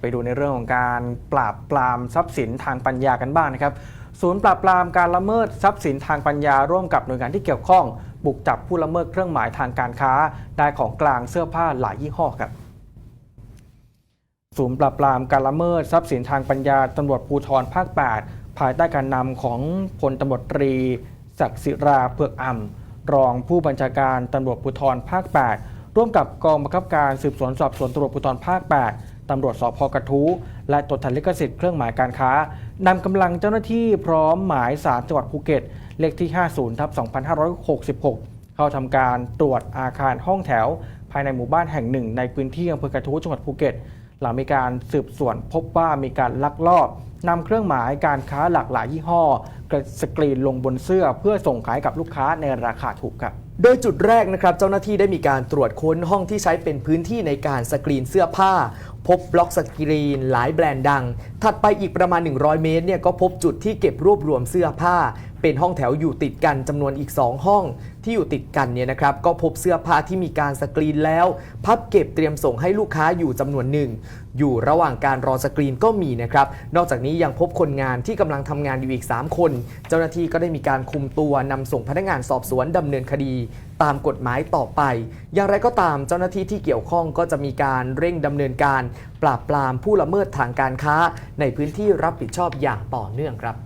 ไปดูในเรื่องของการปราบปรามทรัพย์สินทางปัญญากันบ้างนะครับ ศูนย์ปราบปรามการละเมิดทรัพย์สินทางปัญญาร่วมกับหน่วยงานที่เกี่ยวข้อง บุกจับผู้ละเมิดเครื่องหมายทางการค้า ได้ของกลางเสื้อผ้าหลายยี่ห้อครับศูนย์ปราบปรามการละเมิดทรัพย์สินทางปัญญาตำรวจภูธรภาค 8 ภายใต้การนำของพลตำรวจตรีศักดิ์ศิราเผือกอ่ำรองผู้บัญชาการตำรวจภูธรภาค 8 ร่วมกับกองบังคับการสืบสวนสอบสวนตำรวจภูธรภาค 8 ตำรวจสพกระทู้และตรวจทันลิขสิทธิ์เครื่องหมายการค้านำกำลังเจ้าหน้าที่พร้อมหมายสารจังหวัดภูเก็ต เลขที่ 50ทับ2566 เข้าทำการตรวจอาคารห้องแถว ภายในหมู่บ้านแห่งหนึ่ง ในพื้นที่อำเภอกระทู้จังหวัดภูเก็ต หลังมีการสืบสวนพบว่ามีการลักลอบนำเครื่องหมายการค้าหลากหลายยี่ห้อกระสกรีนลงบนเสื้อเพื่อส่งขายกับลูกค้าในราคาถูกครับ โดยจุดแรกนะครับเจ้าหน้าที่ได้มีการตรวจค้นห้องที่ใช้เป็นพื้นที่ในการสกรีนเสื้อผ้า พบบล็อกสกรีนหลายแบรนด์ดัง ถัดไปอีกประมาณ 100 เมตรเนี่ยก็พบจุดที่เก็บรวบรวมเสื้อผ้า เป็นห้องแถวอยู่ติดกันจำนวนอีก 2 ห้อง ที่อยู่ติดกันเนี่ยนะครับก็พบเสื้อผ้าที่มีการสกรีนแล้ว พับเก็บเตรียมส่งให้ลูกค้าอยู่จำนวนหนึ่ง อยู่ระหว่างการรอสกรีนก็มีนะครับนอกจากนี้ยังพบคนงานที่กำลังทำงานอยู่อีก 3 คน เจ้าหน้าที่ก็ได้มีการคุมตัวนำส่งพนักงานสอบสวนดำเนินคดี ตามกฎหมายต่อไป อย่างไรก็ตามเจ้าหน้าที่ที่เกี่ยวข้องก็จะมีการเร่งดำเนินการ ปราบปรามผู้ละเมิดทางการค้า ในพื้นที่รับผิดชอบอย่างต่อเนื่องครับ